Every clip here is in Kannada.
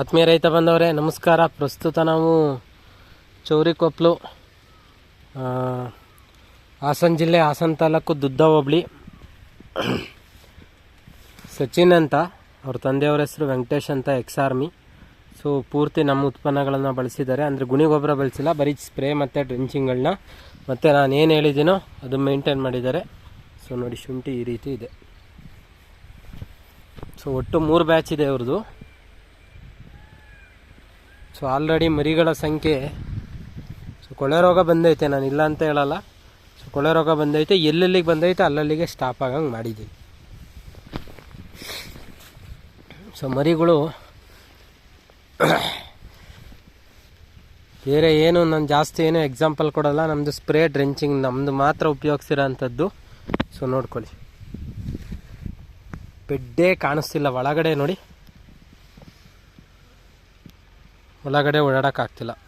ಆತ್ಮೀಯ ರೈತ ಬಂದವರೇ, ನಮಸ್ಕಾರ. ಪ್ರಸ್ತುತ ನಾವು ಚೌರಿಕೊಪ್ಲು ಹಾಸನ ಜಿಲ್ಲೆ, ಹಾಸನ ತಾಲೂಕು ದುದ್ದ ಹೋಬಳಿ ಸಚಿನ್ ಅಂತ, ಅವ್ರ ತಂದೆಯವ್ರ ಹೆಸರು ವೆಂಕಟೇಶ್ ಅಂತ ಎಕ್ಸ್ ಆರ್ಮಿ ಸೊ ಪೂರ್ತಿ ನಮ್ಮ ಉತ್ಪನ್ನಗಳನ್ನು ಬಳಸಿದ್ದಾರೆ. ಅಂದರೆ ಗುಣಿ ಗೊಬ್ಬರ ಬಳಸಿಲ್ಲ, ಬರೀ ಸ್ಪ್ರೇ ಮತ್ತು ಡ್ರಿಂಚಿಂಗ್ಗಳನ್ನ ಮತ್ತು ನಾನು ಏನು ಹೇಳಿದ್ದೀನೋ ಅದು ಮೇಂಟೈನ್ ಮಾಡಿದ್ದಾರೆ. ಸೊ ನೋಡಿ ಶುಂಠಿ ಈ ರೀತಿ ಇದೆ. ಸೊ ಒಟ್ಟು ಮೂರು ಬ್ಯಾಚ್ ಇದೆ ಅವ್ರದ್ದು ಸೊ ಆಲ್ರೆಡಿ ಮರಿಗಳ ಸಂಖ್ಯೆ ಸೊ ಕೊಳೆ ರೋಗ ಬಂದೈತೆ, ನಾನು ಇಲ್ಲ ಅಂತ ಹೇಳಲ್ಲ. ಸೊ ಕೊಳೆ ರೋಗ ಬಂದೈತೆ, ಎಲ್ಲೆಲ್ಲಿಗೆ ಬಂದೈತೆ, ಅಲ್ಲಲ್ಲಿಗೆ ಸ್ಟಾಪ್ ಆಗಂಗೆ ಮಾಡಿದ್ದೀವಿ ಸೊ ಮರಿಗಳು ಬೇರೆ ಏನು, ನಾನು ಜಾಸ್ತಿ ಏನು ಎಕ್ಸಾಂಪಲ್ ಕೊಡಲ್ಲ ನಮ್ಮದು ಸ್ಪ್ರೇ ಡ್ರೆಂಚಿಂಗ್ ನಮ್ಮದು ಮಾತ್ರ ಉಪಯೋಗಿಸಿರೋ ಅಂಥದ್ದು. ಸೊ ನೋಡ್ಕೊಳ್ಳಿ. ಬೆಡ್ಡೇ ಕಾಣಿಸ್ತಿಲ್ಲ, ಒಳಗಡೆ ನೋಡಿ. ಒಳಗಡೆ ಓಡಾಡೋಕ್ಕಾಗ್ತಿಲ್ಲ.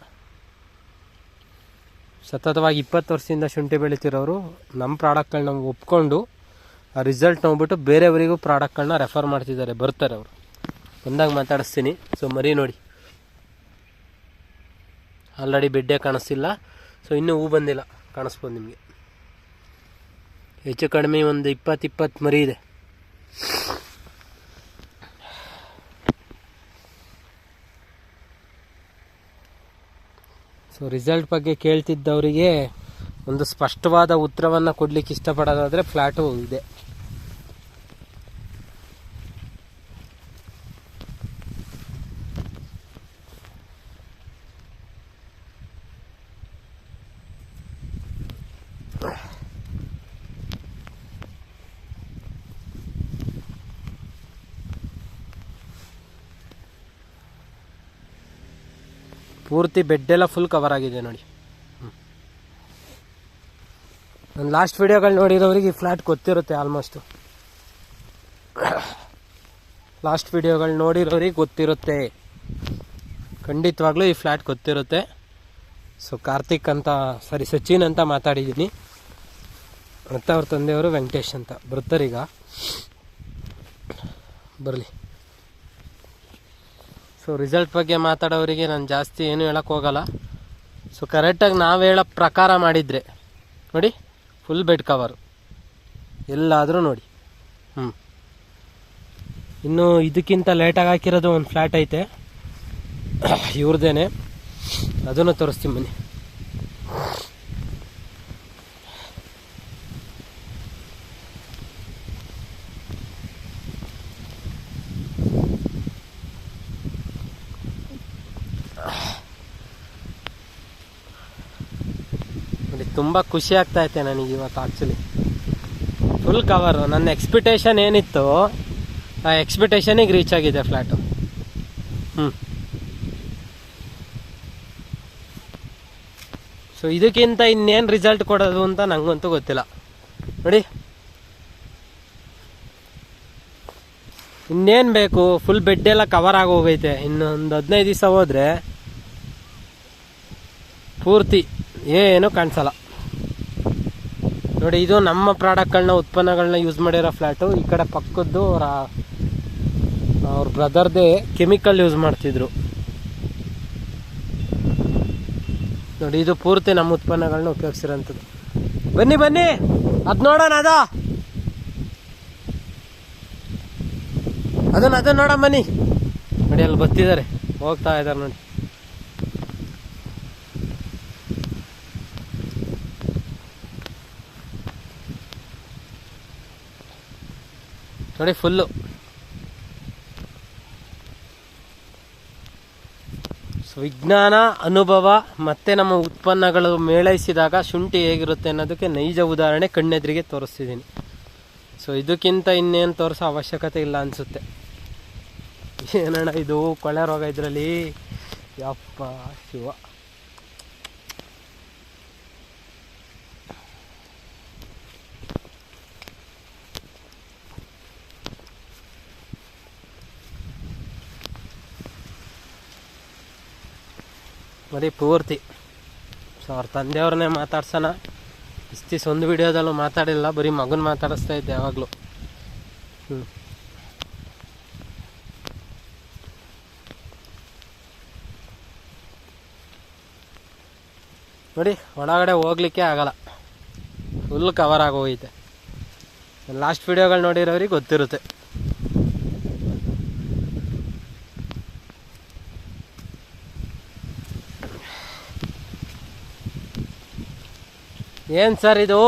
ಸತತವಾಗಿ ಇಪ್ಪತ್ತು ವರ್ಷದಿಂದ ಶುಂಠಿ ಬೆಳೀತಿರೋರು ನಮ್ಮ ಪ್ರಾಡಕ್ಟ್ಗಳನ್ನ ಒಪ್ಕೊಂಡು ಆ ರಿಸಲ್ಟ್ ನೋಡ್ಬಿಟ್ಟು ಬೇರೆಯವರಿಗೂ ಪ್ರಾಡಕ್ಟ್ಗಳನ್ನ ರೆಫರ್ ಮಾಡ್ತಿದ್ದಾರೆ, ಬರ್ತಾರೆ ಅವರು. ಬಂದಾಗ ಮಾತಾಡಿಸ್ತೀನಿ. ಸೊ, ಮರಿ ನೋಡಿ. ಆಲ್ರೆಡಿ ಬೆಡ್ಡೇ ಕಾಣಿಸ್ತಿಲ್ಲ. ಸೊ, ಇನ್ನೂ ಹೂ ಬಂದಿಲ್ಲ. ಕಾಣಿಸ್ಬೋದು ನಿಮಗೆ. ಹೆಚ್ಚು ಕಡಿಮೆ ಒಂದು ಇಪ್ಪತ್ತು ಇಪ್ಪತ್ತು ಮರಿ ಇದೆ. ಸೊ ರಿಸಲ್ಟ್ ಬಗ್ಗೆ ಕೇಳ್ತಿದ್ದವರಿಗೆ ಒಂದು ಸ್ಪಷ್ಟವಾದ ಉತ್ತರವನ್ನು ಕೊಡಲಿಕ್ಕೆ ಇಷ್ಟಪಡೋದಾದರೆ ಫ್ಲ್ಯಾಟು ಇದೆ. ಪೂರ್ತಿ ಬೆಡ್ಡೆಲ್ಲ ಫುಲ್ ಕವರ್ ಆಗಿದೆ ನೋಡಿ. ನನ್ನ ಲಾಸ್ಟ್ ವಿಡಿಯೋಗಳು ನೋಡಿರೋರಿಗೆ ಈ ಫ್ಲ್ಯಾಟ್ ಗೊತ್ತಿರುತ್ತೆ ಆಲ್ಮೋಸ್ಟು ಲಾಸ್ಟ್ ವಿಡಿಯೋಗಳು ನೋಡಿರೋರಿಗೆ ಗೊತ್ತಿರುತ್ತೆ. ಖಂಡಿತವಾಗ್ಲೂ ಈ ಫ್ಲ್ಯಾಟ್ ಗೊತ್ತಿರುತ್ತೆ. ಸೊ ಕಾರ್ತಿಕ್ ಅಂತ ಸಾರಿ ಸಚಿನ್ ಅಂತ ಮಾತಾಡಿದ್ದೀನಿ. ಮತ್ತು ಅವ್ರ ತಂದೆಯವರು ವೆಂಕಟೇಶ್ ಅಂತ ಬರ್ತಾರೀಗ ಬರಲಿ. ಸೊ ರಿಸಲ್ಟ್ ಬಗ್ಗೆ ಮಾತಾಡೋರಿಗೆ ನಾನು ಜಾಸ್ತಿ ಏನು ಹೇಳಕ್ಕೆ ಹೋಗಲ್ಲ. ಸೊ ಕರೆಕ್ಟಾಗಿ ನಾವು ಹೇಳೋ ಪ್ರಕಾರ ಮಾಡಿದರೆ, ನೋಡಿ ಫುಲ್ ಬೆಡ್ ಕವರು ಎಲ್ಲಾದರೂ ನೋಡಿ. ಹ್ಞೂ ಇನ್ನು ಇದಕ್ಕಿಂತ ಲೇಟಾಗಿ ಹಾಕಿರೋದು ಒಂದು ಫ್ಲ್ಯಾಟ್ ಐತೆ. ಇವ್ರದ್ದೇನೆ ಅದನ್ನು ತೋರಿಸ್ತೀನಿ ಬನ್ನಿ. ತುಂಬ ಖುಷಿ ಆಗ್ತಾ ಐತೆ ನನಗೆ ಇವತ್ತು ಆ್ಯಕ್ಚುಲಿ ಫುಲ್ ಕವರು ನನ್ನ ಎಕ್ಸ್ಪೆಕ್ಟೇಷನ್ ಏನಿತ್ತು, ಆ ಎಕ್ಸ್ಪೆಕ್ಟೇಷನಿಗೆ ರೀಚ್ ಆಗಿದೆ ಫ್ಲ್ಯಾಟು ಹ್ಞೂ ಸೊ ಇದಕ್ಕಿಂತ ಇನ್ನೇನು ರಿಸಲ್ಟ್ ಕೊಡೋದು ಅಂತ ನನಗಂತೂ ಗೊತ್ತಿಲ್ಲ. ನೋಡಿ. ಇನ್ನೇನು ಬೇಕು? ಫುಲ್ ಬೆಡ್ ಎಲ್ಲ ಕವರ್ ಆಗಿ ಹೋಗೈತೆ. ಇನ್ನೊಂದು ಹದಿನೈದು ದಿವಸ ಹೋದರೆ ಪೂರ್ತಿ ಏನೂ ಕಾಣಿಸಲ್ಲ. ನೋಡಿ, ಇದು ನಮ್ಮ ಪ್ರಾಡಕ್ಟ್ಗಳನ್ನ ಉತ್ಪನ್ನಗಳನ್ನ ಯೂಸ್ ಮಾಡಿರೋ ಫ್ಲ್ಯಾಟು. ಈ ಕಡೆ ಪಕ್ಕದ್ದು ಅವರ, ಅವ್ರ ಬ್ರದರ್ದೇ ಕೆಮಿಕಲ್ ಯೂಸ್ ಮಾಡ್ತಿದ್ರು. ನೋಡಿ, ಇದು ಪೂರ್ತಿ ನಮ್ಮ ಉತ್ಪನ್ನಗಳನ್ನ ಉಪಯೋಗಿಸಿರೋಂಥದ್ದು. ಬನ್ನಿ ಬನ್ನಿ! ಅದು ನೋಡೋಣ, ಅದ? ಅದನ್ನ ಅದನ್ನ ನೋಡ ಬನ್ನಿ. ನೋಡಿ, ಅಲ್ಲಿ ಬರ್ತಿದ್ದಾರೆ. ಹೋಗ್ತಾ ಇದ್ದಾರೆ ನೋಡಿ. ನೋಡಿ ಫುಲ್ಲು ವಿಜ್ಞಾನ, ಅನುಭವ, ಮತ್ತೆ ನಮ್ಮ ಉತ್ಪನ್ನಗಳು ಮೇಳೈಸಿದಾಗ ಶುಂಠಿ ಹೇಗಿರುತ್ತೆ ಅನ್ನೋದಕ್ಕೆ ನೈಜ ಉದಾಹರಣೆ ಕಣ್ಣೆದ್ರಿಗೆ ತೋರಿಸ್ತಿದ್ದೀನಿ. ಸೊ ಇದಕ್ಕಿಂತ ಇನ್ನೇನು ತೋರಿಸೋ ಅವಶ್ಯಕತೆ ಇಲ್ಲ ಅನಿಸುತ್ತೆ. ಏನಣ್ಣ ಇದು? ಕೊಳೆ ರೋಗ ಇದರಲ್ಲಿ? ಯಪ್ಪ, ಶಿವ. ಬರೀ ಪೂರ್ತಿ. ಸೊ ಅವ್ರ ತಂದೆಯವ್ರನ್ನೇ ಮಾತಾಡ್ಸೋಣ. ಇಸ್ತೀಸ್ ಒಂದು ವಿಡಿಯೋದಲ್ಲೂ ಮಾತಾಡಿಲ್ಲ, ಬರೀ ಮಗನ ಮಾತಾಡಿಸ್ತಾ ಇದ್ದೆ ಯಾವಾಗಲೂ. ಹ್ಞೂ ನೋಡಿ, ಒಳಗಡೆ ಹೋಗ್ಲಿಕ್ಕೆ ಆಗಲ್ಲ. ಫುಲ್ ಕವರ್ ಆಗೋಗೈತೆ ಲಾಸ್ಟ್ ವಿಡಿಯೋಗಳು ನೋಡಿರೋರಿಗೆ ಗೊತ್ತಿರುತ್ತೆ. ಏನ್ ಸರ್ ಇದು?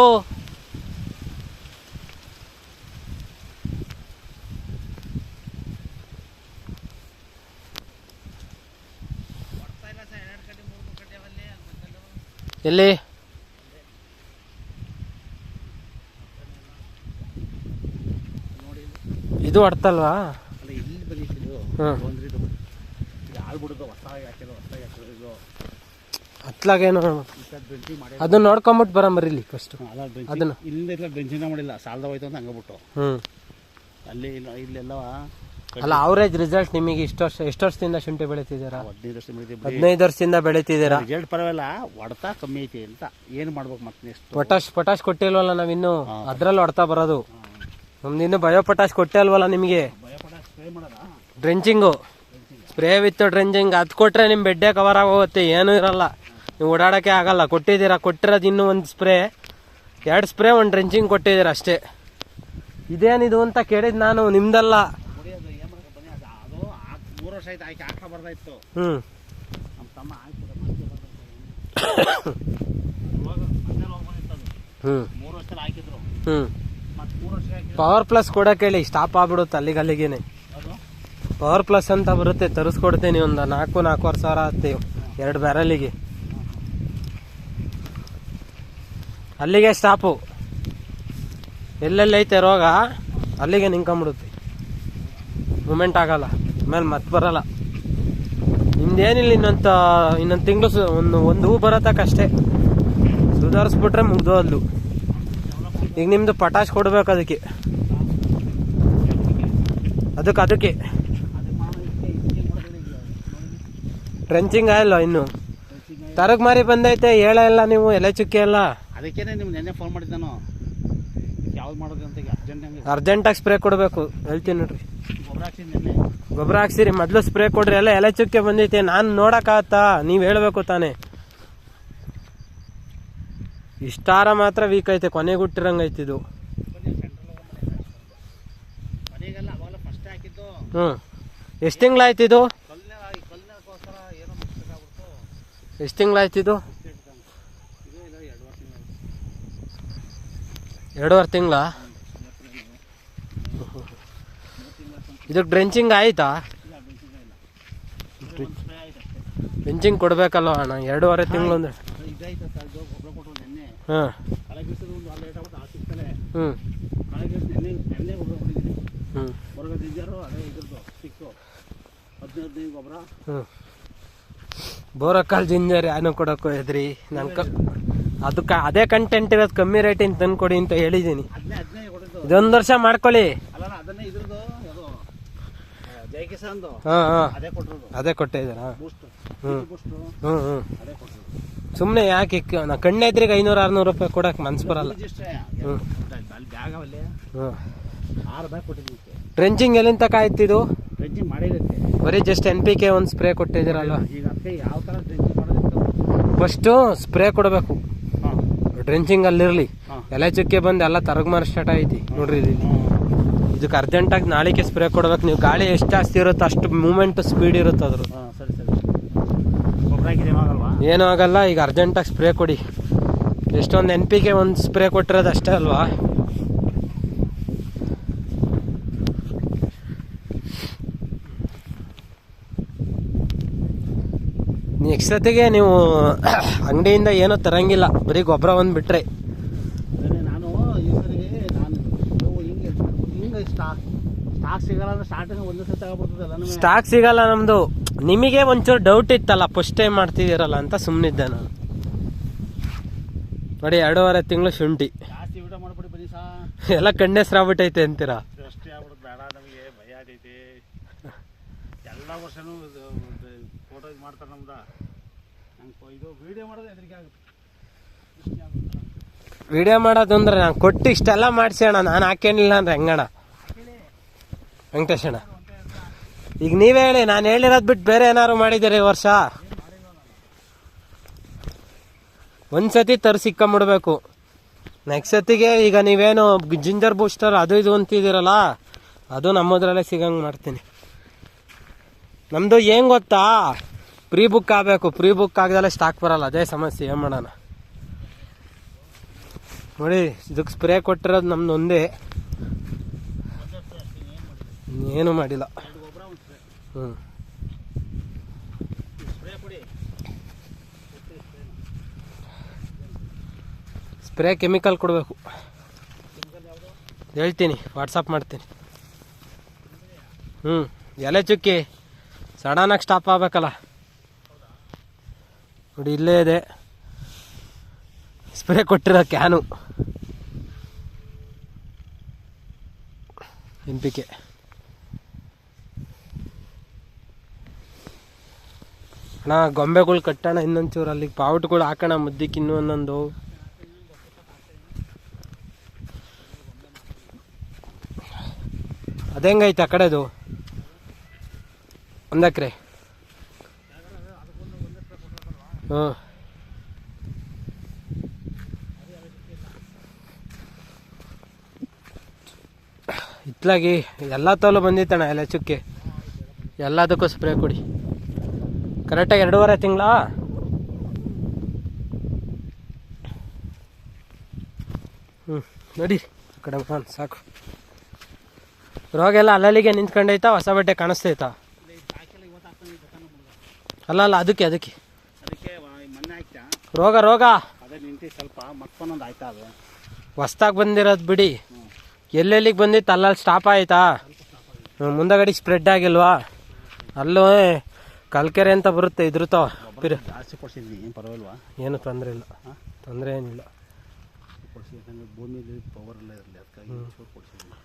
ಎಲ್ಲಿ? ಇದು ಹೊಡ್ತಲ್ವಾ? ಅಲ್ಲ ಮಾಡಿ ಅದನ್ನ ನೋಡ್ಕೊಂಬಿಟ್ಟು ಬರಮ್ಮ ಇಲ್ಲಿ ಫಸ್ಟ್ ಅದನ್ನ? ಇಲ್ಲಿಂದ ಇಲ್ಲ ಬೆಂಚಿನ ಮಾಡಿಲ್ಲ ಸಾಲದ ಹೋಯ್ತು ಅಂತ ಹಂಗಬಿಟ್ಟು ಹ್ಮ್. ಅಲ್ಲಿ ಇಲ್ಲ ಇಲ್ಲೆಲ್ಲ ಅಲ್ಲ ಅವರೇಜ್ ರಿಸಲ್ಟ್ ನಿಮಗೆ ಇಷ್ಟು ವರ್ಷ ಎಷ್ಟು ವರ್ಷದಿಂದ ಶುಂಠಿ ಬೆಳೀತಿದ್ದೀರಾ? ಹದಿನೈದು ವರ್ಷ ಹದಿನೈದು ವರ್ಷದಿಂದ ಬೆಳಿತಿದ್ದೀರಾ? ರಿಸಲ್ಟ್ ಪರವಾಗಿಲ್ಲ ಹೊಡ್ತಾ ಕಮ್ಮಿ ಐತಿ ಅಂತ ಏನು ಮಾಡ್ಬೇಕು ಮತ್ತೆ ನೆಕ್ಸ್ಟ್ ಪೊಟಾಶ್ ಪೊಟಾಶ್ ಕೊಟ್ಟಿಲ್ವಲ್ಲ ನಾವಿನ್ನು? ಅದ್ರಲ್ಲಿ ಹೊಡ್ತಾ ಬರೋದು. ನಮ್ದಿನ್ನು ಬಯೋ ಪೊಟಾಶ್ ಕೊಟ್ಟೆ ಅಲ್ವಲ್ಲ ನಿಮಗೆ? ಡ್ರೆಂಚಿಂಗು ಸ್ಪ್ರೇ ವಿತ್ ಡ್ರೆಂಚಿಂಗ್ ಅದು ಕೊಟ್ರೆ ನಿಮ್ಮ ಬೆಡ್ಡೆ ಕವರ್ ಆಗೋಗುತ್ತೆ ಏನೂ ಇರಲ್ಲ. ನೀವು ಓಡಾಡೋಕ್ಕೆ ಆಗಲ್ಲ. ಕೊಟ್ಟಿದ್ದೀರಾ? ಕೊಟ್ಟಿರೋದು ಇನ್ನೂ ಒಂದು ಸ್ಪ್ರೇ. ಎರಡು ಸ್ಪ್ರೇ, ಒಂದು ಡ್ರೆಂಚಿಂಗ್ ಕೊಟ್ಟಿದ್ದೀರಾ ಅಷ್ಟೇ. ಇದೇನಿದು ಅಂತ ಕೇಳಿದ್ ನಾನು, ನಿಮ್ದಲ್ಲ. ಹ್ಞೂ ಹ್ಞೂ ಪವರ್ ಪ್ಲಸ್ ಕೂಡ ಕೇಳಿ ಸ್ಟಾಪ್ ಆಗ್ಬಿಡುತ್ತೆ ಅಲ್ಲಿಗಲ್ಲಿಗೇನೆ ಪವರ್ ಪ್ಲಸ್ ಅಂತ ಬರುತ್ತೆ, ತರಿಸ್ಕೊಡ್ತೀನಿ ಒಂದು ನಾಲ್ಕು, ನಾಲ್ಕೂವರೆ ಸಾವಿರ ಆಗ್ತೀವಿ ಎರಡು ಬ್ಯಾರಲಿಗೆ ಅಲ್ಲಿಗೆ ಸ್ಟಾಪು ಎಲ್ಲೆಲ್ಲೈತೆ ರೋಗ, ಅಲ್ಲಿಗೆ ನಿಂಕೊಂಬಿಡುತ್ತೆ ಮೂಮೆಂಟ್ ಆಗಲ್ಲ ಆಮೇಲೆ ಮತ್ತೆ ಬರಲ್ಲ. ನಿಮ್ದೇನಿಲ್ಲ ಇನ್ನೊಂದು ಇನ್ನೊಂದು ತಿಂಗಳು ಒಂದು ಒಂದು ಹೂ ಬರತ್ತಕ್ಕಷ್ಟೇ ಸುಧಾರಿಸ್ಬಿಟ್ರೆ ಮುಗ್ದೋದ್ಲು ಈಗ ನಿಮ್ದು ಪಟಾಶ್ ಕೊಡ್ಬೇಕು ಅದಕ್ಕೆ. ಅದಕ್ಕೆ ಅದಕ್ಕೆ. ಟ್ರೆಂಚಿಂಗ್ ಆಯಿಲ್ಲ ಇನ್ನು? ತರಗ್ ಮಾರಿ ಬಂದೈತೆ ಹೇಳ ಇಲ್ಲ ನೀವು, ಎಲೆ ಚುಕ್ಕಿ ಎಲ್ಲ? ಅದಕ್ಕೇನೆ ನಿಮ್ಗೆ ನೆನ್ನೆ ಫೋನ್ ಮಾಡಿದ್ದೆ ನಾನು ಯಾವ್ದು ಮಾಡೋದು ಅಂತ ಅರ್ಜೆಂಟ್ ಹಂಗೆ ಅರ್ಜೆಂಟಾಗಿ ಸ್ಪ್ರೇ ಕೊಡಬೇಕು. ಹೇಳ್ತೀನಿ ನೋಡ್ರಿ. ಗೊಬ್ಬರ ಹಾಕ್ಸಿ ನೆನ್ನೆ. ಗೊಬ್ಬರ ಹಾಕ್ಸಿರಿ. ಮೊದಲು ಸ್ಪ್ರೇ ಕೊಡ್ರಿ. ಎಲ್ಲ ಎಲೆ ಚುಕ್ಕೆ ಬಂದೈತೆ. ನಾನು ನೋಡಕ್ಕಾಗತ್ತಾ? ನೀವು ಹೇಳಬೇಕು ತಾನೇ. ಇಷ್ಟಾರ ಮಾತ್ರ ವೀಕ್ ಐತೆ. ಕೊನೆಗೆ ಹುಟ್ಟಿರಂಗೈತೆ ಇದು. ಬನ್ನಿ ಸೆಂಟ್ರಲ್ ಮನೆಗೆಲ್ಲ ಅವಾಗಲೇ ಫಸ್ಟ್ ಹಾಕಿದ್ದು. ಹ್ಞೂ ಎಷ್ಟು ತಿಂಗಳಾಯ್ತು ಇದು? ಕಲ್ನೇ ಕಲ್ನೇಗೋಸ್ಕರ ಏನೋ ಮಿಸ್ಟೇಕ್ ಎಷ್ಟು ತಿಂಗಳಾಯ್ತು ಇದು ಇದು ಇಲ್ಲ ಎರಡು ವರ್ಷ ಎರಡೂವರೆ ತಿಂಗಳ? ಇದಕ್ಕೆ ಡ್ರೆಂಚಿಂಗ್ ಆಯಿತಾ? ಡ್ರೆಂಚಿಂಗ್ ಕೊಡ್ಬೇಕಲ್ವ ಅಣ್ಣ? ಎರಡೂವರೆ ತಿಂಗಳು ಅಂದ್ರೆ ಹಾಂ ಜಿಂಜರ್ ಯಾನು ಕೊಡೋಕೆ ಇದ್ರಿ ನನ್ನ ಅದಕ್ಕೆ ಅದೇ ಕಂಟೆಂಟ್ ಇರೋದು ಕಮ್ಮಿ ರೇಟಿಂದ ತಂದು ಕೊಡಿ ಅಂತ ಹೇಳಿದ್ದೀನಿ ಇದೊಂದು ವರ್ಷ ಮಾಡ್ಕೊಳ್ಳಿ. ಹಾಂ ಹಾಂ. ಅದೇ ಕೊಟ್ಟೆ ಹ್ಞೂ ಹ್ಞೂ ಸುಮ್ಮನೆ ಯಾಕೆ ನಾ ಕಣ್ಣೆದ್ರಿಗೆ ಐನೂರು ಆರ್ನೂರು ರೂಪಾಯಿ ಕೊಡಕ್ಕೆ ಮನ್ಸು ಬರಲ್ಲ. ಹ್ಞೂ ಕೊಟ್ಟಿದ್ದೀನಿ ಟ್ರೆಂಚಿಂಗ್ ಎಲ್ಲಿಂದ ಮಾಡಿರುತ್ತೆ ಬರೀ ಜಸ್ಟ್ ಎನ್ ಪಿ ಕೆ ಒಂದು ಸ್ಪ್ರೇ ಕೊಟ್ಟಿದ್ದೀರಲ್ವ? ಫಸ್ಟು ಸ್ಪ್ರೇ ಕೊಡಬೇಕು. ಹಾಂ ಅಲ್ಲಿರ್ಲಿ. ಎಲ್ಲ ಎಲೆ ಚುಕ್ಕೆ ಬಂದು ಎಲ್ಲ ತರಗ್ಮಾರ ಸ್ಟಾರ್ಟ್ ಐತಿ ನೋಡ್ರಿ ಇಲ್ಲಿ ಇದಕ್ಕೆ ಅರ್ಜೆಂಟಾಗಿ ನಾಳೆಗೆ ಸ್ಪ್ರೇ ಕೊಡ್ಬೇಕು. ನೀವು ಗಾಳಿ ಎಷ್ಟು ಜಾಸ್ತಿ ಇರುತ್ತೆ ಅಷ್ಟು ಮೂಮೆಂಟ್ ಸ್ಪೀಡ್ ಇರುತ್ತೆ ಅದ್ರ ಏನೂ ಆಗಲ್ಲ ಈಗ ಅರ್ಜೆಂಟಾಗಿ ಸ್ಪ್ರೇ ಕೊಡಿ. ಎಷ್ಟೊಂದು ಎನ್ ಪಿ ಕೆ ಒಂದು ಸ್ಪ್ರೇ ಕೊಟ್ಟಿರೋದು ಅಷ್ಟೇ ಅಲ್ವಾ? ನೆಕ್ಸ್ಟ್ ಜೊತೆಗೆ ನೀವು ಅಂಗಡಿಯಿಂದ ಏನೋ ತರಂಗಿಲ್ಲ. ಬರೀ ಗೊಬ್ಬರ ಒಂದು ಬಿಟ್ರೆ. ನಾನು ಈ ಸರಿ ನಾನು ಇವು ಹಿಂಗೆ ಹಿಂಗೆ ಸ್ಟಾಕ್ ಸ್ಟಾಕ್ ಸಿಗಲ್ಲ ಅಂದ್ರೆ ಸ್ಟಾರ್ಟಿಂಗ್ ಒಂದೇ ಸತಿ ಸ್ಟಾಕ್ ಸಿಗಲ್ಲ ನಮ್ದು. ನಿಮಗೆ ಒಂಚೂರು ಡೌಟ್ ಇತ್ತಲ್ಲ ಫಸ್ಟ್ ಟೈಮ್ ಮಾಡ್ತಿದ್ದೀರಲ್ಲ ಅಂತ ಸುಮ್ಮನಿದ್ದೆ ನಾನು. ನೋಡಿ ಎರಡೂವರೆ ತಿಂಗಳು ಶುಂಠಿ. ಜಾಸ್ತಿ ಊಟ ಮಾಡ್ಬಿಡಿ ಬನ್ನಿ ಸಾ. ಎಲ್ಲ ಕಣ್ಣೆಸ್ರಾಗ್ಬಿಟ್ಟೈತೆ ಅಂತೀರಾ? ಅಷ್ಟೇ ಬೇಡ ನಮಗೆ ಭಯ ಆಗೈತಿ ಎಲ್ಲ ವರ್ಷನೂ ಫೋಟೋ ಇದು ಮಾಡ್ತಾರೆ ನಮ್ದು. ಇದು ವಿಡಿಯೋ ಮಾಡೋದು ಹೆದರಿಕೆ ಆಗುತ್ತೆ. ವಿಡಿಯೋ ಮಾಡೋದು ಅಂದ್ರೆ ನಾನು ಕೊಟ್ಟು ಇಷ್ಟೆಲ್ಲ ಮಾಡಿಸಿ ಅಣ್ಣ, ನಾನು ಹಾಕೇನಿಲ್ಲ ಅಂದ್ರೆ ಹೆಂಗಣ್ಣ? ವೆಂಕಟೇಶ್ ಅಣ್ಣ ಈಗ ನೀವೇ ಹೇಳಿ, ನಾನು ಹೇಳಿರೋದು ಬಿಟ್ಟು ಬೇರೆ ಏನಾದ್ರು ಮಾಡಿದ್ದೀರಿ ಈ ವರ್ಷ? ಒಂದು ಸತಿ ತರಿಸಿಕ್ಕೊಂಬಿಡ್ಬೇಕು ನೆಕ್ಸ್ಟ್ ಸತಿಗೆ ಈಗ ನೀವೇನು ಜಿಂಜರ್ ಬೂಸ್ಟರ್ ಅದು ಇದು ಅಂತಿದ್ದೀರಲ್ಲ, ಅದು ನಮ್ಮದ್ರಲ್ಲೇ ಸಿಗಂಗೆ ಮಾಡ್ತೀನಿ. ನಮ್ಮದು ಏನು ಗೊತ್ತಾ? ಪ್ರೀ ಬುಕ್ ಆಗಬೇಕು. ಪ್ರೀ ಬುಕ್ ಆಗದಲ್ಲೇ ಸ್ಟಾಕ್ ಬರಲ್ಲ. ಅದೇ ಸಮಸ್ಯೆ. ಏನು ಮಾಡೋಣ? ನೋಡಿ, ಇದಕ್ಕೆ ಸ್ಪ್ರೇ ಕೊಟ್ಟಿರೋದು ನಮ್ದು ಒಂದೇ. ಏನು ಮಾಡಿಲ್ಲ. ಹ್ಞೂ ಸ್ಪ್ರೇ ಕೆಮಿಕಲ್ ಕೊಡಬೇಕು. ಹೇಳ್ತೀನಿ. ವಾಟ್ಸಪ್ ಮಾಡ್ತೀನಿ. ಹ್ಞೂ ಎಲೆ ಚುಕ್ಕಿ. ಸಡನ್ನಾಗಿ ಸ್ಟಾಪ್ ಆಗ್ಬೇಕಲ್ಲ. ನೋಡಿ, ಇಲ್ಲೇ ಇದೆ. ಸ್ಪ್ರೇ ಕೊಟ್ಟಿರೋ ಕ್ಯಾನು. ಎನ್ ಪಿ ಕೆ ಅಣ್ಣ, ಗೊಂಬೆಗಳು ಕಟ್ಟೋಣ, ಇನ್ನೊಂಚೂರು ಅಲ್ಲಿಗೆ ಪಾವುಟ್ಗಳು ಹಾಕೋಣ ಮುದ್ದಕ್ಕೆ ಇನ್ನೂ ಒಂದೊಂದು. ಅದೆಂಗೈತೆ ಆ ಕಡೆದು? ಒಂದು ಎಕರೆ. ಹ್ಞೂ ಇತ್ಲಾಗಿ ಎಲ್ಲ ತೋಲು ಬಂದಿತ್ತಣ್ಣ ಎಲ್ಲ ಚುಕ್ಕೆ ಎಲ್ಲದಕ್ಕೂ ಸ್ಪ್ರೇ ಕೊಡಿ. ಕರೆಕ್ಟಾಗಿ ಎರಡೂವರೆ ತಿಂಗಳ? ಹ್ಞೂ ನೋಡಿ, ಆ ಕಡೆ ಸಾಕು. ರೋಗ ಎಲ್ಲ ಅಲ್ಲಲ್ಲಿಗೆ ನಿಂತ್ಕೊಂಡೈತಾ, ಹೊಸ ಬಟ್ಟೆ ಕಾಣಿಸ್ತೈತಾ? ಅಲ್ಲ ಅಲ್ಲ ಅದಕ್ಕೆ ಅದಕ್ಕೆ. ಅದಕ್ಕೆ ಹಾಕ್ತಾ ರೋಗ ರೋಗ. ಅದೇ ನಿಂತು ಸ್ವಲ್ಪ ಮತ್ತೊಂದೊಂದು ಆಯ್ತಾ ಅದು? ಹೊಸ್ದಾಗಿ ಬಂದಿರೋದು ಬಿಡಿ. ಎಲ್ಲೆಲ್ಲಿಗೆ ಬಂದಿತ್ತು ಅಲ್ಲಲ್ಲಿ ಸ್ಟಾಪ್ ಆಯ್ತಾ? ಮುಂದಗಡೆ ಸ್ಪ್ರೆಡ್ ಆಗಿಲ್ವಾ? ಅಲ್ಲೂ ಕಲ್ಕೆರೆ ಅಂತ ಬರುತ್ತೆ ಪಿರ ಜಾಸ್ತಿ ಕೊಡ್ಸಿದ್ವಿ ಏನು ಪರವಾಗಿಲ್ವಾ? ಏನು ತೊಂದರೆ ಇಲ್ಲ. ತೊಂದರೆ ಏನಿಲ್ಲ. ಕೊಡ್ಸಿ ಭೂಮಿಲಿ ಪವರ್ ಎಲ್ಲ ಇರಲಿ ಅದಕ್ಕಾಗಿ ಚೂರು ಕೊಡ್ಸಿದ್ವಿ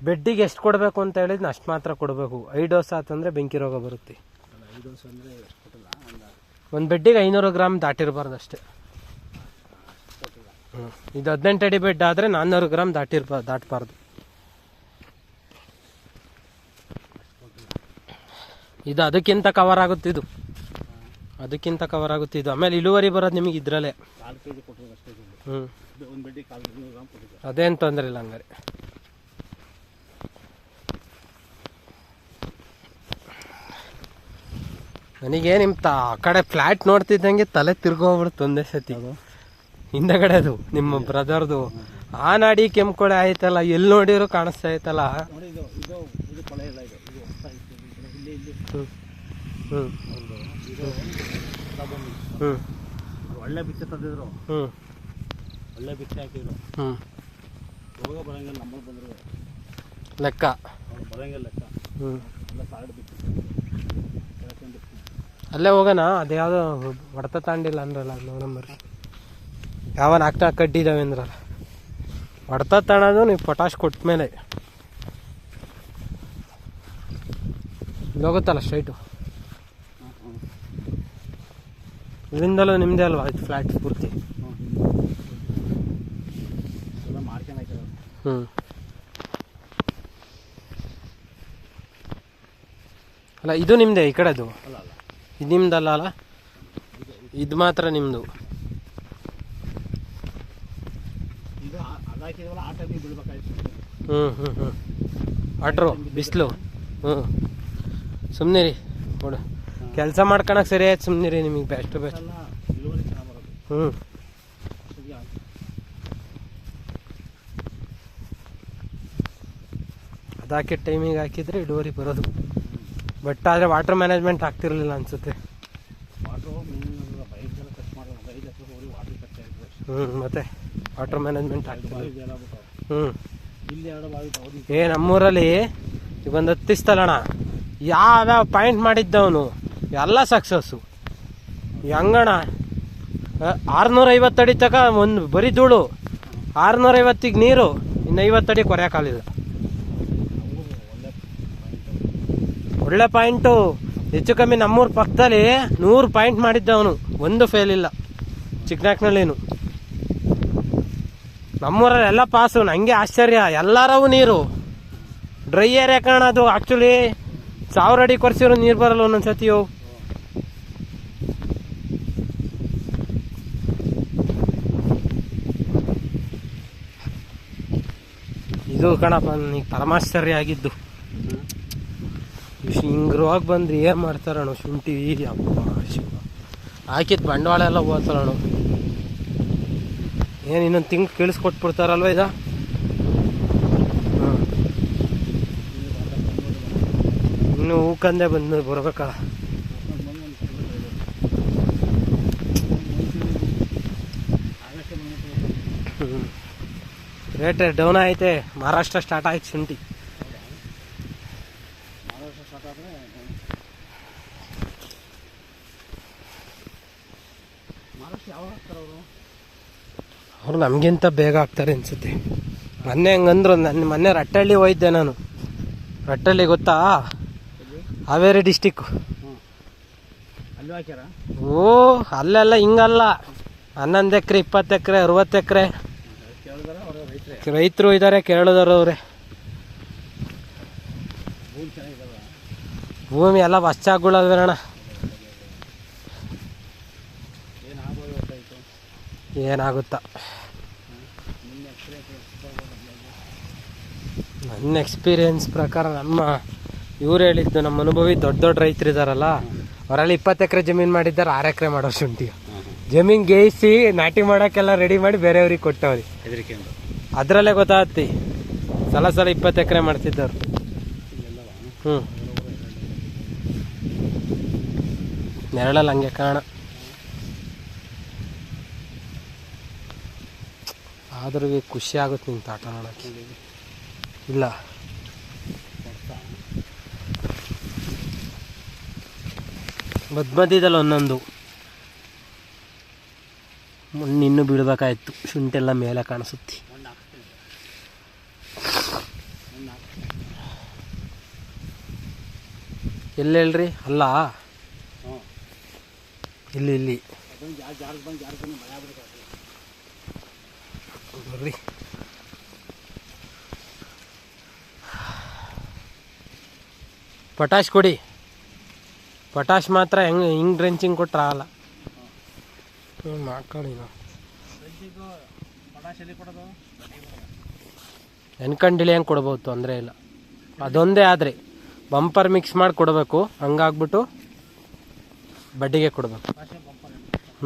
ಬೆಡ್ಡಿಗೆ ಎಷ್ಟು ಕೊಡಬೇಕು ಅಂತ ಹೇಳಿದ್ನ ಅಷ್ಟು ಮಾತ್ರ ಕೊಡಬೇಕು. ಐದು ಡೋಸ್ ಆತಂದರೆ ಬೆಂಕಿ ರೋಗ ಬರುತ್ತೆ. ಐದು ವರ್ಷ ಅಂದರೆ ಎಷ್ಟು ಕೊಟ್ಟಿಲ್ಲ ಒಂದು ಒಂದು ಬೆಡ್ಡಿಗೆ ಐನೂರು ಗ್ರಾಮ್ ದಾಟಿರಬಾರ್ದು ಅಷ್ಟೇ. ಕೊಟ್ಟಿಲ್ಲ ಹ್ಞೂ ಇದು ಹದಿನೆಂಟು ಅಡಿ ಬೆಡ್ ಆದರೆ ನಾನ್ನೂರು ಗ್ರಾಮ್ ದಾಟಿರ್ಬ ದಾಟಬಾರ್ದು. ಇದು ಅದಕ್ಕಿಂತ ಕವರ್ ಆಗುತ್ತೆ ಇದು. ಅದಕ್ಕಿಂತ ಕವರ್ ಆಗುತ್ತೆ ಇದು. ಆಮೇಲೆ ಇಳುವರಿ ಬರೋದು ನಿಮಗೆ ಇದ್ರಲ್ಲೇ. ಕಾಲು ಕೆ ಜಿ ಕೊಟ್ಟಿರೋದು ಅಷ್ಟೇ ಇದು. ಹ್ಞೂ ಒಂದು ಕಾಲು ಗ್ರಾಮ್ ಅದೇನು ತೊಂದರೆ ಇಲ್ಲ ಹಂಗಾರೆ. ನನಗೆ ನಿಮ್ಮ ತ ಆ ಕಡೆ ಫ್ಲ್ಯಾಟ್ ನೋಡ್ತಿದ್ದಂಗೆ ತಲೆ ತಿರ್ಗೋಗ್ಬಿಡ್ತು ಒಂದೇ ಸತಿ. ಹಿಂದಗಡೆ ಅದು ನಿಮ್ಮ ಬ್ರದರ್ದು ಆ ನಾಡಿ ಕೆಂಪುಕೊಳೆ ಆಯ್ತಲ್ಲ ಎಲ್ಲಿ ನೋಡಿದ್ರು ಕಾಣಿಸ್ತಾ ಐತಲ್ಲ ಒಳ್ಳೆ ಬಿಚ್ಚೆ ತಂದಿದ್ರು. ಒಳ್ಳೆ ಬಿಚ್ಚೆ ಹಾಕಿದ್ರು. ರೋಗ ಬರಂಗಿಲ್ಲ ನಮ್ಮಲ್ಲಿ ಬಂದ್ರು. ಲೆಕ್ಕ. ಬರಂಗಿಲ್ಲ ಲೆಕ್ಕ. ಎಲ್ಲ ಸಾರ್ಡ್ ಕೆಳಕೊಂಡು ಅಲ್ಲೇ ಹೋಗೋಣ ಅದ್ಯಾವುದೋ ಹೊಡೆತ ತಾಂಡಿಲ್ಲ ಅಂದ್ರಲ್ಲ, ಅದು ನಂಬರ್ ಯಾವ ನಾಲ್ಕು ನಾಲ್ಕು ಕಡ್ಡಿ ಇದಾವೆ ಅಂದ್ರಲ್ಲ. ಹೊಡೆತ ತಾಣೋದು, ನೀವು ಪೊಟಾಶ್ ಕೊಟ್ಟ ಮೇಲೆ. ಹೋಗುತ್ತಲ್ಲ ಸ್ಟ್ರೈಟು ಇಲ್ಲಿಂದಲೂ ನಿಮ್ಮದೇ ಅಲ್ವಾ, ಇದು ಫ್ಲ್ಯಾಟ್ ಪೂರ್ತಿ? ಹ್ಞೂ ಅಲ್ಲ, ಇದು ನಿಮ್ಮದೇ ಈ ಕಡೆದು? ಅಲ್ಲ. ಇದು ನಿಮ್ದಲ್ಲ ಅಲ್ಲ ಇದು ಮಾತ್ರ ನಿಮ್ಮದು ಹ್ಞೂ ಹ್ಞೂ ಹ್ಞೂ ವಾಟ್ರು ಬಿಸಿಲು. ಹ್ಞೂ ಸುಮ್ಮನೆ ರೀ ನೋಡು ಕೆಲಸ ಮಾಡ್ಕೊಳಕ್ಕೆ ಸರಿ ಆಯ್ತು ಸುಮ್ಮನೆ ರೀ ನಿಮಗೆ ಬೆಸ್ಟ್ ಬೆಸ್ಟ್ ಹ್ಞೂ ಅದಾಕೆ. ಟೈಮಿಗೆ ಹಾಕಿದ್ರೆ ಇಳುವರಿ ಬರೋದು. ಬಟ್ ಆದರೆ ವಾಟರ್ ಮ್ಯಾನೇಜ್ಮೆಂಟ್ ಆಗ್ತಿರ್ಲಿಲ್ಲ ಅನ್ಸುತ್ತೆ. ಹ್ಞೂ ಮತ್ತೆ ವಾಟರ್ ಮ್ಯಾನೇಜ್ಮೆಂಟ್ ಆಗ್ತಿರ್ಲಿಲ್ಲ ಹ್ಞೂ ಏ ನಮ್ಮೂರಲ್ಲಿ ಈಗ ಒಂದು ಹತ್ತಿಸ್ತಲ್ಲಣ್ಣ ಯಾವ್ಯಾವ ಪಾಯಿಂಟ್ ಮಾಡಿದ್ದವನು ಎಲ್ಲ ಸಕ್ಸಸ್ಸು ಹೆಂಗಣ ಆರ್ನೂರೈವತ್ತು ಅಡಿ ತಕ ಒಂದು ಬರೀ ಧೂಳು. ಆರ್ನೂರೈವತ್ತಿಗೆ ನೀರು ಇನ್ನು ಐವತ್ತಡಿ ಕೊರೆಯೋಕ್ಕಾಗಲಿಲ್ಲ ಒಳ್ಳೆ ಪಾಯಿಂಟು ಹೆಚ್ಚು ಕಮ್ಮಿ ನಮ್ಮೂರ ಪಕ್ಕದಲ್ಲಿ ನೂರು ಪಾಯಿಂಟ್ ಮಾಡಿದ್ದ ಅವನು. ಒಂದು ಫೇಲ್ ಇಲ್ಲ. ಚಿಕ್ಕನಾಕ್ನಲ್ಲಿನು ನಮ್ಮೂರಲ್ಲಿ ಎಲ್ಲ ಪಾಸು ನನಗೆ ಆಶ್ಚರ್ಯ. ಎಲ್ಲರವು ನೀರು. ಡ್ರೈ ಏರಿಯಾ ಕಾಣೋದು ಆ್ಯಕ್ಚುಲಿ ಸಾವಿರ ಅಡಿ ಕೊರ್ಸಿರೋ ನೀರು ಬರಲ್ಲ ಒಂದೊಂದು ಸತಿಯು ಇದು ಕಣಪ್ಪ ನೀ ಪರಮಾಶ್ಚರ್ಯ ಆಗಿದ್ದು. ಹಿಂಗ್ ರೋಗ ಬಂದ್ರೆ ಏನ್ ಮಾಡ್ತಾರಣ ಶುಂಠಿ ಅಪ್ಪ ಶಿವ. ಹಾಕಿದ್ ಬಂಡವಾಳ ಎಲ್ಲ ಹೋಗ್ತಾರಣ ಏನು ಇನ್ನೊಂದು ತಿಂಗ್ ಕೇಳಿಸ್ಕೊಟ್ಬಿಡ್ತಾರಲ್ವ ಇದ. ಇನ್ನು ಹೂಕಂದೆ ಬಂದು ಬರ್ಬೇಕಲ್ಲ. ರೇಟ್ ಡೌನ್ ಐತೆ ಮಹಾರಾಷ್ಟ್ರ ಸ್ಟಾರ್ಟ್ ಆಯ್ತು ಶುಂಠಿ ಮಹಾರಾಷ್ಟ್ರ ಸ್ಟಾರ್ಟ್ ಆದರೆ ಮಹಾರಾಷ್ಟ್ರ ಯಾವಾಗ ಹಾಕ್ತಾರೆ ಅವರು ಅವ್ರು ನಮಗಿಂತ ಬೇಗ ಆಗ್ತಾರೆ ಅನಿಸುತ್ತೆ. ಮೊನ್ನೆ ಹಂಗಂದ್ರು ನನ್ನ ಮೊನ್ನೆ ರಟ್ಟಳ್ಳಿ ಹೋಯ್ದೆ ನಾನು. ರಟ್ಟಳ್ಳಿ ಗೊತ್ತಾ? ಹಾವೇರಿ ಡಿಸ್ಟಿಕ್ಕು ಓ ಅಲ್ಲೆಲ್ಲ ಹಿಂಗಲ್ಲ. ಹನ್ನೊಂದು ಎಕರೆ ಇಪ್ಪತ್ತು ಎಕರೆ ಅರವತ್ತು ಎಕರೆ. ರೈತರು? ಇದ್ದಾರೆ ಕೇರಳದವರು ಅವ್ರೆ. ಭೂಮಿ ಎಲ್ಲ ಏನು ಏನಾಗುತ್ತಾ ನಿನ್ನೆ ಎಕ್ಸ್ಪೀರಿಯನ್ಸ್ ನನ್ನ ಎಕ್ಸ್ಪೀರಿಯನ್ಸ್ ಪ್ರಕಾರ ನಮ್ಮ ಇವ್ರು ಹೇಳಿದ್ದು ನಮ್ಮ ಅನುಭವಿ ದೊಡ್ಡ ದೊಡ್ಡ ರೈತರು ಇದಾರಲ್ಲ ಅವರಲ್ಲಿ ಇಪ್ಪತ್ತು ಎಕರೆ ಜಮೀನು ಮಾಡಿದ್ದಾರೆ ಆರು ಎಕರೆ ಮಾಡೋ ಶುಂಠಿ. ಜಮೀನ್ ಗೇಯಿಸಿ ನಾಟಿ ಮಾಡೋಕ್ಕೆಲ್ಲ ರೆಡಿ ಮಾಡಿ ಬೇರೆಯವ್ರಿಗೆ ಕೊಟ್ಟವ್ರಿ. ಅದರಲ್ಲೇ ಗೊತ್ತಾಗತ್ತಿ. ಸಲ ಸಲ ಇಪ್ಪತ್ತು ಎಕರೆ ಮಾಡ್ತಿದ್ದವ್ರು. ಹ್ಞೂ ನೆರಳಲ್ಲಿ ಹಂಗೆ ಕಾಣ ಆದ್ರೂ ಖುಷಿ ಆಗುತ್ತೆ ನಿಮ್ಮ ತಾಟ ನೋಡೋಕ್ಕೆ. ಇಲ್ಲ. ಮಧ್ಮಧ್ಯದಲ್ಲಿ ಒಂದೊಂದು. ಮಣ್ಣು ಇನ್ನೂ ಬೀಳ್ಬೇಕಾಯ್ತು ಶುಂಠೆಲ್ಲ ಮೇಲೆ ಕಾಣಿಸುತ್ತೆ. ಎಲ್ಲಿ ಹೇಳ್ರಿ? ಅಲ್ಲ. ಇಲ್ಲಿ ಇಲ್ಲಿ. ಬರ್ರಿ. ಪಟಾಶ್ ಕೊಡಿ. ಪಟಾಶ್ ಮಾತ್ರ ಹೆಂಗೆ, ಹಿಂಗ್ ಡ್ರೆಂಚಿಂಗ್ ಕೊಟ್ರೆ ಆಗಲ್ಲ. ಮಾಡ್ಕೊಳ್ಳಿ ನಾವು ಎನ್ಕಂಡಿಳಿ ಹೆಂಗೆ ಕೊಡ್ಬೋದು ತೊಂದರೆ ಇಲ್ಲ. ಅದೊಂದೇ ಆದರೆ ಬಂಪರ್ ಮಿಕ್ಸ್ ಮಾಡಿ ಕೊಡಬೇಕು, ಹಂಗಾಗ್ಬಿಟ್ಟು ಬಡ್ಡಿಗೆ ಕೊಡಬೇಕು.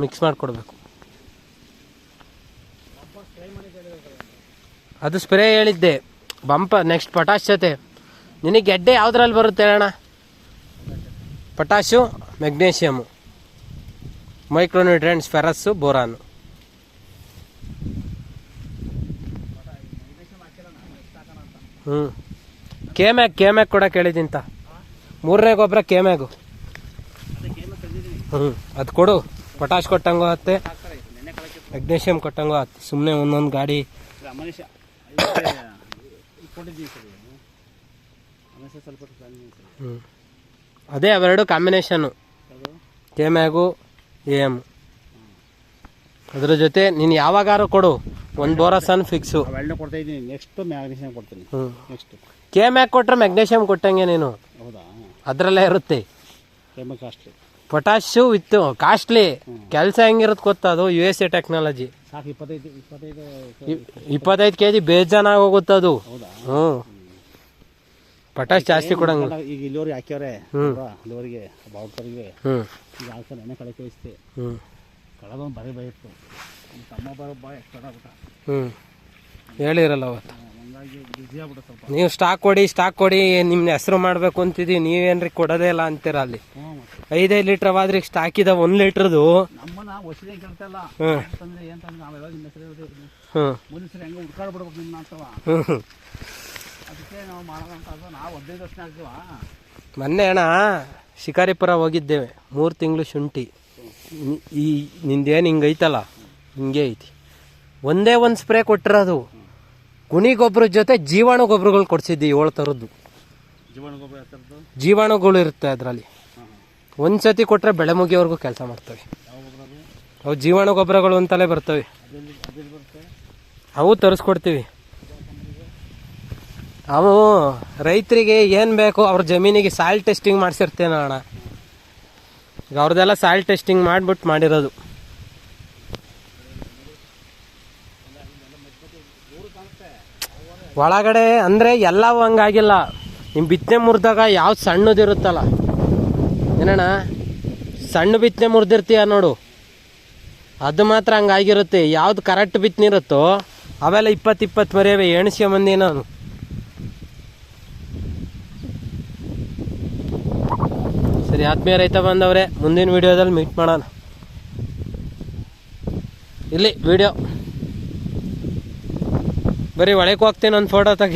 ಮಿಕ್ಸ್ ಮಾಡಿ ಕೊಡಬೇಕು. ಅದು ಸ್ಪ್ರೇ ಹೇಳಿದ್ದೆ. ಬಂಪರ್ ನೆಕ್ಸ್ಟ್ ಪಟಾಶ್ ಜೊತೆ ನಿನಗೆ ಗೆಡ್ಡೆ ಯಾವುದ್ರಲ್ಲಿ ಬರುತ್ತೆ ಅಣ್ಣ potash magnesium micronutrients ferrous boron ಹ್ಞೂ ಕೇಮ್ಯಾಗ್ ಕೇಮ್ಯಾಗ್ ಕೂಡ ಕೇಳಿದಿಂತ ಮೂರನೇ ಗೊಬ್ಬರ ಕೇಮ್ಯಾಗು ಹ್ಞೂ ಅದು ಕೊಡು ಪೊಟ್ಯಾಶ್ ಕೊಟ್ಟಂಗೂ ಆಗುತ್ತೆ ಮೆಗ್ನೇಷಿಯಮ್ ಕೊಟ್ಟಂಗೂ ಆಗುತ್ತೆ ಸುಮ್ಮನೆ ಒಂದೊಂದು ಗಾಡಿ ಅದೇ ಅವೆರಡು combination K mag A M ಅದ್ರ ಜೊತೆ ನೀನು ಯಾವಾಗಾರು ಕೊಡು. ಒಂದು ಬೋರಸನ್ ಫಿಕ್ಸು ಕೆ ಕೊಡ್ತಾ ಇದ್ದೀನಿ. ನೆಕ್ಸ್ಟ್ ಮ್ಯಾಗ್ನೀಷಿಯಂ ಕೊಡ್ತೀನಿ. ಕೊಟ್ಟಂಗೆ ನೀನು. ಹೌದಾ? ಅದರಲ್ಲೇ ಇರುತ್ತೆ. Potash costly potash with costly ಕೆಲಸ ಹೆಂಗಿರುತ್ತೆ ಗೊತ್ತಾ ಅದು? ಯು ಎಸ್ ಎ ಟೆಕ್ನಾಲಜಿ ಇಪ್ಪತ್ತೈದು ಕೆ ಜಿ ಬೇಜಾನಾಗಿ ಹೋಗುತ್ತೆ ಅದು ಹೌದಾ? ಹ್ಞೂ ಪಟಾಶ್ ಜಾಸ್ತಿ ಕೊಡಂಗ ಈಗ ಇಲ್ಲಿವ್ರಿಗೆ ಹಾಕ್ಯವ್ರೆ ಇಲ್ಲಿವರಿಗೆ ಹ್ಞೂ ಈಗ ನೆನೆ ಕಳೆ ಕಳಿಸ್ತೆ. ಕಳೆದೊಂದು ಬರೀ ನಮ್ಮ ತಮ್ಮ ಬರೋ ಬಾ ಎಷ್ಟು ಆಗ್ಬಿಟ್ಟ. ಹ್ಞೂ ಹೇಳಿರಲ್ಲ ಅವತ್ತು. ನೀವು ಸ್ಟಾಕ್ ಕೊಡಿ ಸ್ಟಾಕ್ ಕೊಡಿ ನಿಮ್ಮ ಹೆಸರು ಮಾಡಬೇಕು ಅಂತಿದ್ದೀವಿ ನೀವೇನ್ರಿ ಕೊಡೋದೇ ಇಲ್ಲ ಅಂತೀರ ಅಲ್ಲಿ. ಐದೈದು ಲೀಟ್ರ್ ಆದ್ರೆ ಸ್ಟಾಕ್ ಇದಾವೆ ಒಂದು ಲೀಟ್ರದು ಹ್ಮ್. ಹ್ಞೂ ಅದಕ್ಕೆ ನಾವು ಮಾಡೋಣ ಅಂತ ನಾವು ಹದಿನೈದು ವರ್ಷ ಆಗ್ತೀವ? ಮೊನ್ನೆ ಅಣ್ಣ ಶಿಕಾರಿಪುರ ಹೋಗಿದ್ದೇವೆ. ಮೂರು ತಿಂಗಳು ಶುಂಠಿ. ನಿ- ಈ ನಿಂದೇನು ಹಿಂಗೈತಲ್ಲ ಹಿಂಗೆ ಐತಿ. ಒಂದೇ ಒಂದು ಸ್ಪ್ರೇ ಕೊಟ್ಟಿರೋದು. ಗುಣಿ ಗೊಬ್ಬರ ಜೊತೆ ಜೀವಾಣು ಗೊಬ್ಬರಗಳು ಕೊಡಿಸಿದ್ದಿ ಏಳು ಥರದ್ದು. ಜೀವನ ಗೊಬ್ಬರ ಥರದ್ದು? ಜೀವಾಣುಗಳು ಇರುತ್ತೆ ಅದರಲ್ಲಿ. ಹಾಂ ಒಂದು ಸತಿ ಕೊಟ್ಟರೆ ಬೆಳೆ ಮುಗಿಯೋವರೆಗೂ ಕೆಲಸ ಮಾಡ್ತವೆ. ಯಾವ ಗೊಬ್ಬರ ಅದು ಅವು ಜೀವಾಣು ಗೊಬ್ಬರಗಳು ಅಂತಲೇ ಬರ್ತವೆ. ಅದೆಲ್ಲಿ ಅದೆಲ್ಲಿ ಬರುತ್ತೆ? ಅವು ತರಿಸ್ಕೊಡ್ತೀವಿ. ಅವು ರೈತರಿಗೆ ಏನು ಬೇಕು ಅವ್ರ ಜಮೀನಿಗೆ ಸಾಯಿಲ್ ಟೆಸ್ಟಿಂಗ್ ಮಾಡಿಸಿರ್ತೇನೆ ಅಣ್ಣ. ಈಗ ಅವ್ರದ್ದೆಲ್ಲ ಸಾಯಿಲ್ ಟೆಸ್ಟಿಂಗ್ ಮಾಡಿಬಿಟ್ಟು ಮಾಡಿರೋದು. ಒಳಗಡೆ ಅಂದರೆ ಎಲ್ಲವೂ ಹಂಗಾಗಿಲ್ಲ. ನಿಮ್ಮ ಬಿತ್ತನೆ ಮುರಿದಾಗ ಯಾವ್ದು ಸಣ್ಣದಿರುತ್ತಲ್ಲ ಏನಣ್ಣ? ಸಣ್ಣ ಬಿತ್ತನೆ ಮುರಿದಿರ್ತೀಯ ನೋಡು. ಅದು ಮಾತ್ರ ಹಂಗಾಗಿರುತ್ತೆ. ಯಾವ್ದು ಕರೆಕ್ಟ್ ಬಿತ್ತನಿರುತ್ತೋ ಅವೆಲ್ಲ ಇಪ್ಪತ್ತು ಇಪ್ಪತ್ತು ಮರಿಯವೆ ಎಣಿಸ್ಕೊಂಡ್ ಬಂದಿ ನಾನು. ಸರಿ, ಆತ್ಮೀಯ ರೈತ ಬಂದವ್ರೆ, ಮುಂದಿನ ವಿಡಿಯೋದಲ್ಲಿ ಮೀಟ್ ಮಾಡೋಣ. ಇಲ್ಲಿ ವಿಡಿಯೋ ಬರೀ ಒಳಗೆ ಹೋಗ್ತೀನಿ, ಒಂದು ಫೋಟೋ ತೆಗಿ